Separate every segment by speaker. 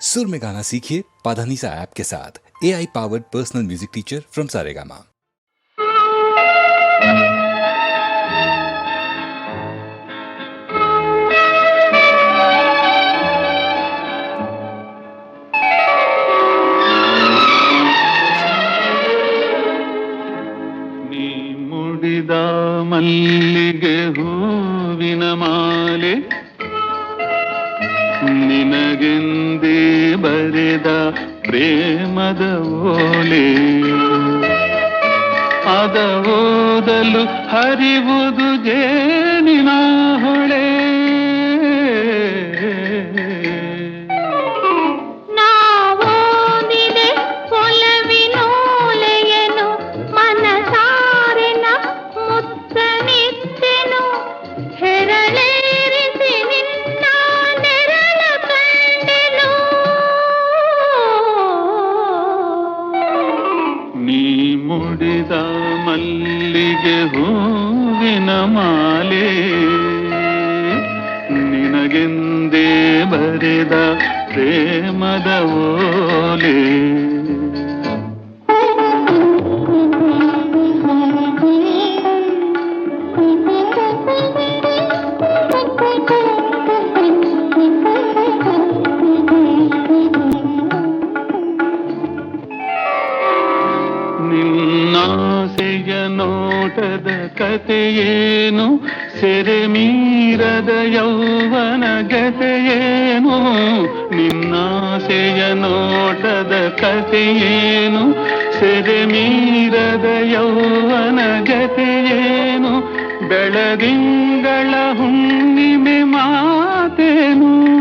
Speaker 1: सुर में गाना सीखिए पाधानीसा ऐप के साथ A I powered personal music teacher from Saregama
Speaker 2: ನೀ ಮುಡಿದ ಮಲ್ಲಿಗೆ ಹೂವಿನ ಮಾಲೆ ನಿನಗೆಂದೇ ಬರೆದ ಪ್ರೇಮದ ಓಲೆ. ಅದ ಓದಲು ಹರಿವುದು ಜೇನಿನ ನೋಟದ ಕಥೆಯೇನು? ಸೆರೆ ಮೀರದ ಯೌವನ ಗತೆಯೇನು? ನಿನ್ನಾಸೆಯ ನೋಟದ ಕಥೆಯೇನು? ಸೆರೆ ಮೀರದ ಯೌವನ ಗತೆಯೇನು? ಬೆಳದಿಂಗಳ ಹುಣ್ಣಿಮೆ ಮಾತೇನು?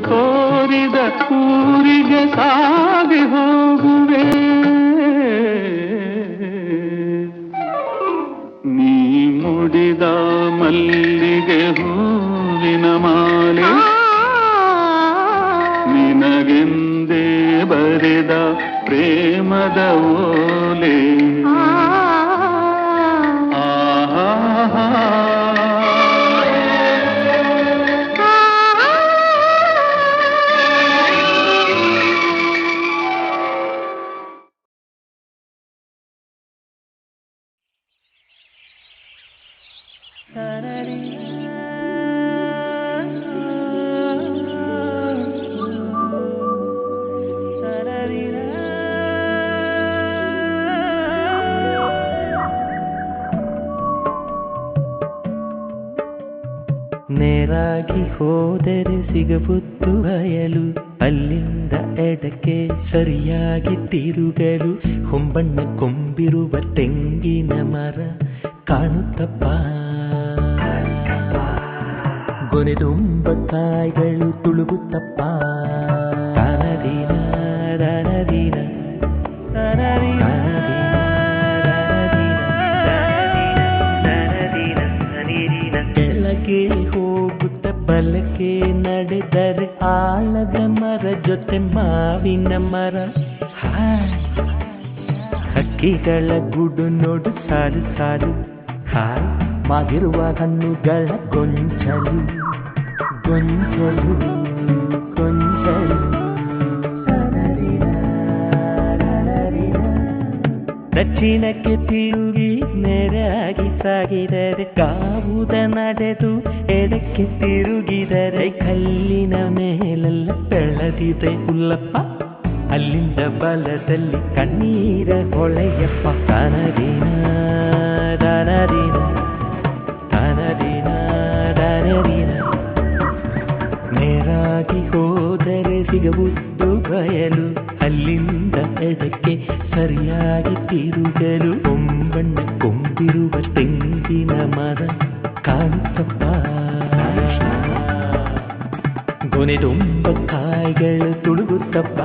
Speaker 2: ತೋರಿದ
Speaker 3: ಸಿಗಬುತ್ತು ಬಯಲು ಅಲ್ಲಿಂದ ಎಡಕ್ಕೆ ಸರಿಯಾಗಿ ತಿರುಗಲು, ಹೊಂಬಣ್ಣ ಕೊಂಬಿರುವ ತೆಂಗಿನ ಮರ ಕಾಣುತ್ತಪ್ಪ. ಗೊನೆದುಂಬ ಕಾಯಿಗಳು ತುಳುಗುತ್ತಪ್ಪ ತನದಿನ ತನದಿನ ತನದಿನ ಹೋಗುತ್ತ ಬಲಕ್ಕೆ ನಡೆದರೆ ಆಳದ ಮರ ಜೊತೆ ಮಾವಿನ ಮರ ಹಾಯ್ ಹಕ್ಕಿಗಳ ಗೂಡು ನೋಡು ಸಾಲು ಸಾಲು ಹಾಯ್ ಮಾಗಿರುವ ಹಣ್ಣುಗಳ ಗೊಂಚಲು ಗೊಂಚಲು ಗೊಂಚಲು ದಕ್ಷಿಣಕ್ಕೆ ತಿರುಗಿ ನೆರೆಯಾಗಿ ಸಾಗಿದರೆ ಕಾವುದ ನಡೆದು ಎಡಕ್ಕೆ ತಿರುಗಿದರೆ ಕಲ್ಲಿನ ಮೇಲೆಲ್ಲ ಬೆಳೆದಿದೆ ಹುಲ್ಲಪ್ಪ ಅಲ್ಲಿಂದ ಬಲದಲ್ಲಿ ಕಣ್ಣೀರ ಹೊಳೆಯಪ್ಪ ತನದಿನ ದನದಿನ ತನದಿನ ದನದಿನ ನೇರಾಗಿ ಹೋದರೆ ಸಿಗಬಹುದು ಬಯಲು ಅಲ್ಲಿಂದ ಎಡಕ್ಕೆ ಸರಿಯಾಗಿ ತಿರುಗಲು ಕೊಂಬಣ್ಣ ಕೊಂಬಿರುವ ತೆಂಗಿನ ಮರ ಕಾಣುತ್ತಪ್ಪ ಗೊನೆದೊಂಬ ಕಾಯಿಗಳು ತುಳುಗುತ್ತಪ್ಪ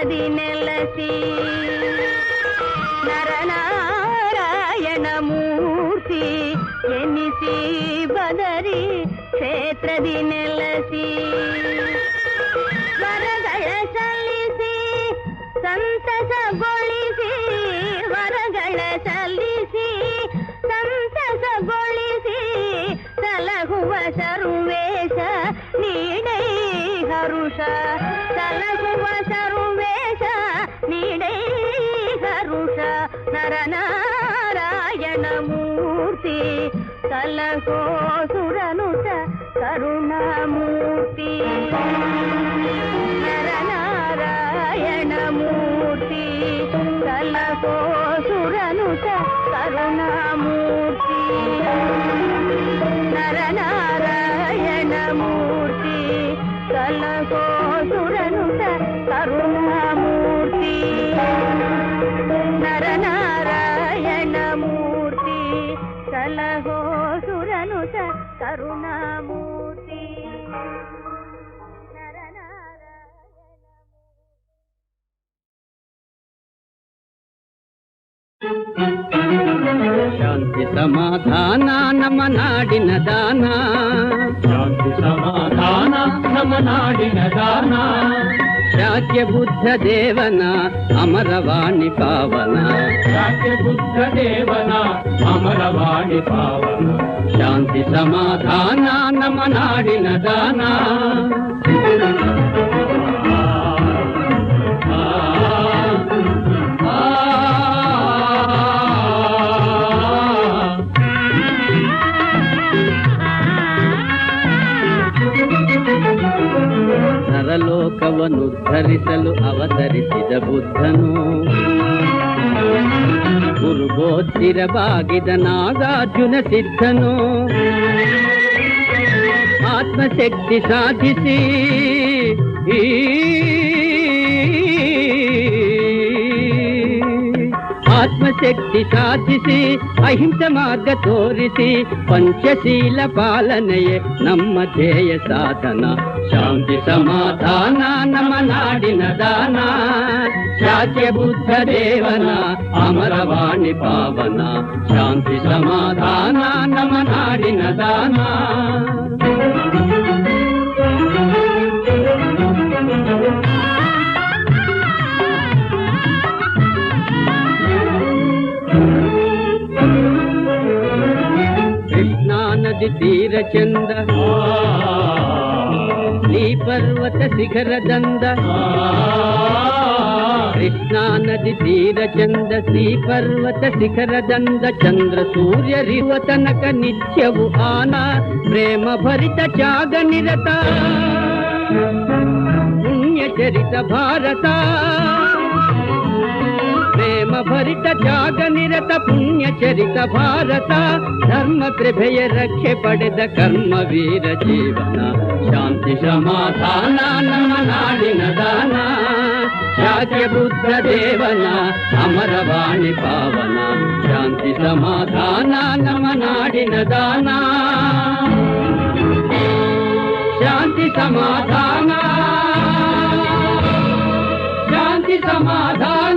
Speaker 4: ಕ್ಷೇತ್ರದಿ ನೆಲಸಿ ನರನಾರಾಯಣ ಮೂರ್ತಿ ಎನಿಸಿ ಬದರಿ ಕ್ಷೇತ್ರದಿ ನೆಲಸಿ ವರಗಳ ಸಲ್ಲಿಸಿ ಸಂತಸಗೊಳಿಸಿ ವರಗಳ ಸಲ್ಲಿಸಿ ಸಂತಸಗೊಳಿಸಿ ಸಲಹುವ ಸರ್ವೇಶ ನೀಡೈ ಹರುಷ ಸಲಹುವ ಸರ್ವೇಶ ನೀಡೈ ಹರುಷ ನರನಾರಾಯಣ ಮೂರ್ತಿ ಸಲಹೋ ಸುರನುತ ಕರುಣಾಮೂರ್ತಿ ನರನಾರಾಯಣ ಮೂರ್ತಿ ಕಲಹೋ ಸುರನುತ ಕರುಣಾಮೂರ್ತಿ ನರನಾರಾಯಣ ಮೂರ್ತಿ
Speaker 3: కలగోసురనుత కరుణామూర్తి. నరనారాయణమూర్తి కలగోసురనుత కరుణామూర్తి.
Speaker 5: శాంతి సమాధాన నమనాడిన దానా. రమణాడిన
Speaker 3: దానా. శాక్యబుద్ధ దేవన అమరవాణి పావన?
Speaker 5: శాక్యబుద్ధ దేవన అమరవాణి పావన. శాంతి
Speaker 3: సమాధాన నమనాడిన దానా.
Speaker 5: ನರಲೋಕವನ್ನು ಧರಿಸಲು ಅವತರಿಸಿದ ಬುದ್ಧನು ಗುರುಗೋತ್ತಿರ ಬಾಗಿದ ನಾಗಾರ್ಜುನ ಸಿದ್ಧನು ಆತ್ಮಶಕ್ತಿ ಸಾಧಿಸಿ ಈ ಆತ್ಮಶಕ್ತಿ ಸಾಧಿಸಿ ಅಹಿಂಸ ಮಾರ್ಗ ತೋರಿಸಿ ಪಂಚಶೀಲ ಪಾಲನೆಯೇ ನಮ್ಮ ಧ್ಯೇಯ ಸಾಧನ ಶಾಂತಿ ಸಮಾಧಾನ ನಮ್ಮ ನಾಡಿನ ದಾನ ಶಾಕ್ಯ ಬುದ್ಧ ದೇವನ ಅಮರವಾಣಿ ಪಾವನ ಶಾಂತಿ ಸಮಾಧಾನ ನಮ್ಮ ನಾಡಿನ ದಾನ ಕೃಷ್ಣಾ ನದಿ ತೀರ ಚಂದ ನೀ నిఘర దంద కృష్ణా నది తీర చంద శ్రీ పర్వత శిఖర దంద చంద్ర సూర్య రివతనక నిత్యవు ఆనా ప్రేమ భరిత త్యాగ నిరత పుణ్యచరిత భారత ಭರಿತ ತ್ಯಾಗ ನಿರತ ಪುಣ್ಯ ಚರಿತ ಭಾರತ ಧರ್ಮ ಪ್ರಭೆಯ ರಕ್ಷೆ ಪಡೆದ ಕರ್ಮ ವೀರ ಜೀವನ ಶಾಂತಿ ಸಮಾಧಾನ ನಮ್ಮ ನಾಡಿನ ದಾನ ಶಾಕ್ಯ ಬುದ್ಧ ದೇವನ ಅಮರವಾಣಿ ಪಾವನ ಶಾಂತಿ ಸಮಾಧಾನ ನಮ್ಮ ನಾಡಿನ ದಾನ ಶಾಂತಿ ಸಮಾಧಾನ ಶಾಂತಿ ಸಮಾಧಾನ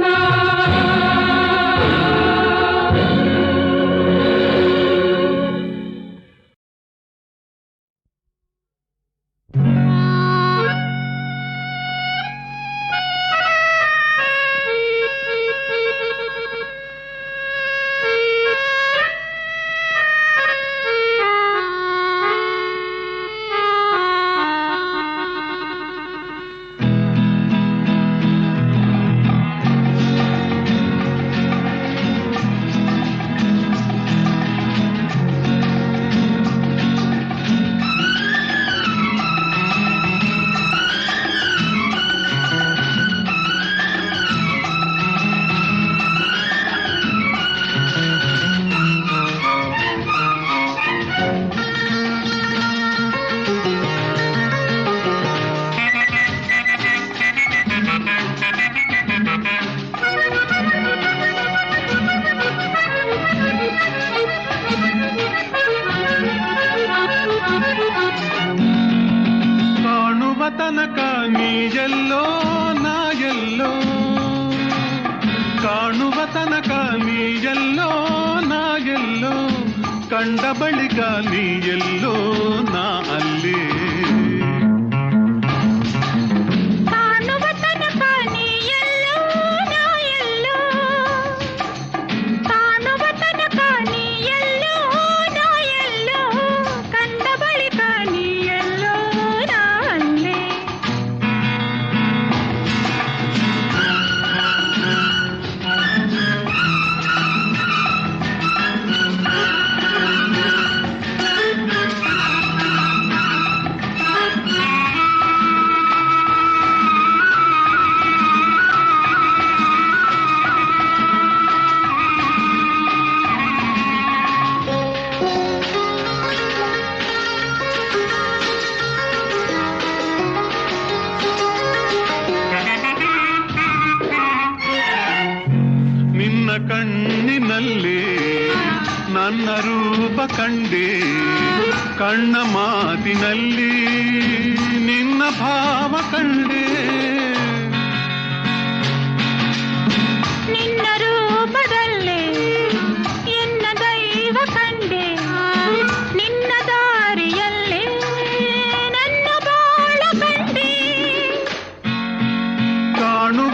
Speaker 6: ನೀಯೆಲ್ಲೋ ನಾ ಎಲ್ಲೋ ಕಾಣುವ ತನಕ ನೀಯೆಲ್ಲೋ ನಾ ಎಲ್ಲೋ ಕಂಡ ಬಳಿಕ ನೀಯೆಲ್ಲೋ ನಾ ಅಲ್ಲೇ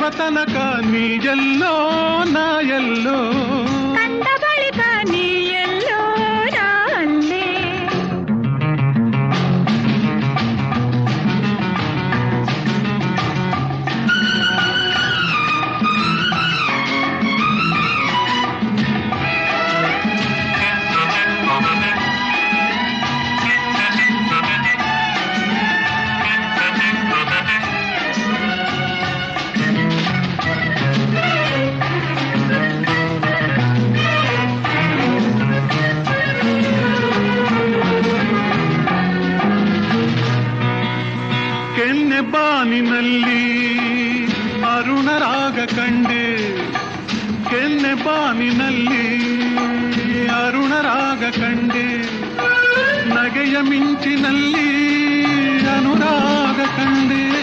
Speaker 7: పర్వతనక నీ జల్లో నా ఎల్లో.
Speaker 6: ನಿನ್ನೆ ಬಾನಿನಲ್ಲಿ ಅರುಣರಾಗ ಕಂಡೆ. ಕೆನ್ನೆ ಬಾನಿನಲ್ಲಿ ಅರುಣರಾಗ ಕಂಡೆ. ನಗೆಯ ಮಿಂಚಿನಲ್ಲಿ ಅನುರಾಗ ಕಂಡೆ.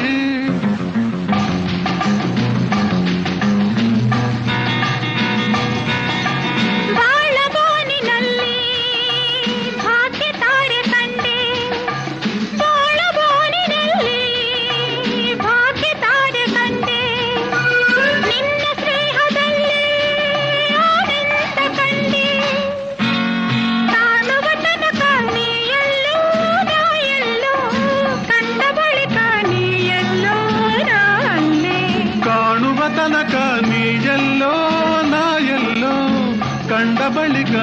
Speaker 7: ಬಳಿಕ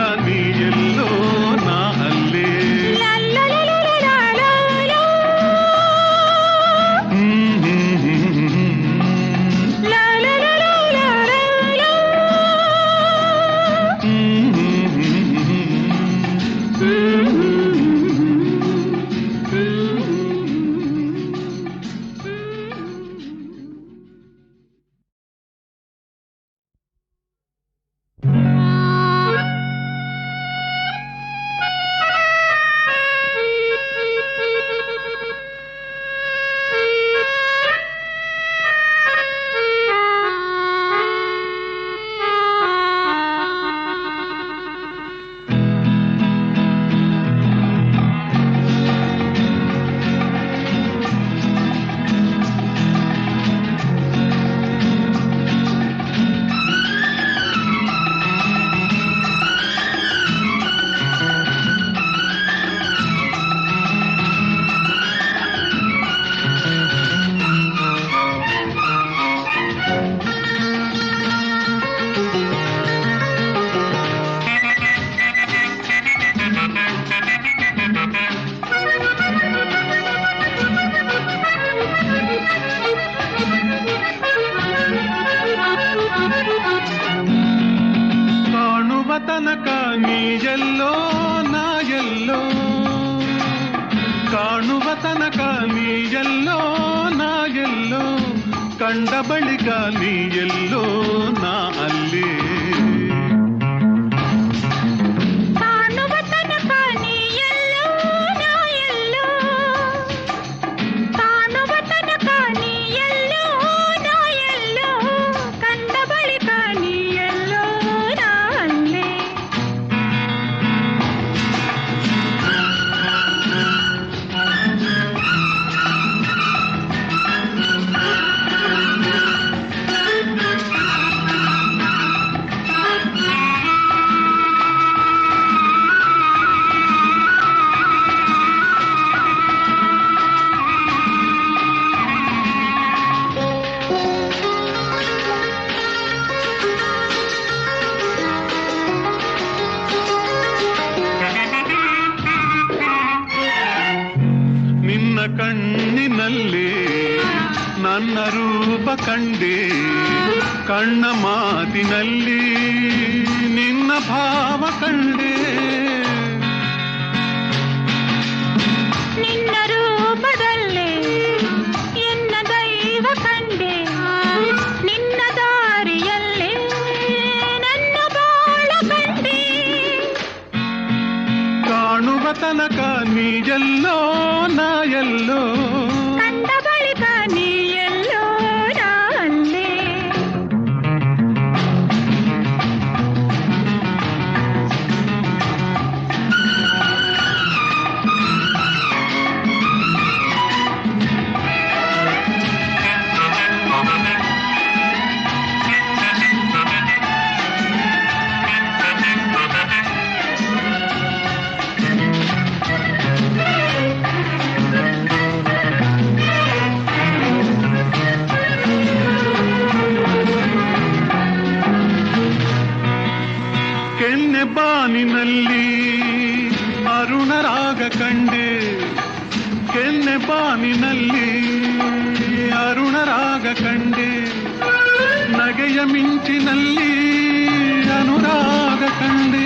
Speaker 7: ನೀಯೆಲ್ಲೋ ನಾ
Speaker 6: ಎಲ್ಲೋ ಕಾಣುವ ತನಕ ನೀಯೆಲ್ಲೋ ನಾ ಎಲ್ಲೋ ಕಂಡ ಬಳಿಕ ನೀಯೆಲ್ಲೋ ನಾ ಅಲ್ಲ
Speaker 7: ಎಲ್ಲೋ
Speaker 6: ಮಿಂಚಿನಲ್ಲಿ ಅನುರಾಗ ಕಂಡೆ.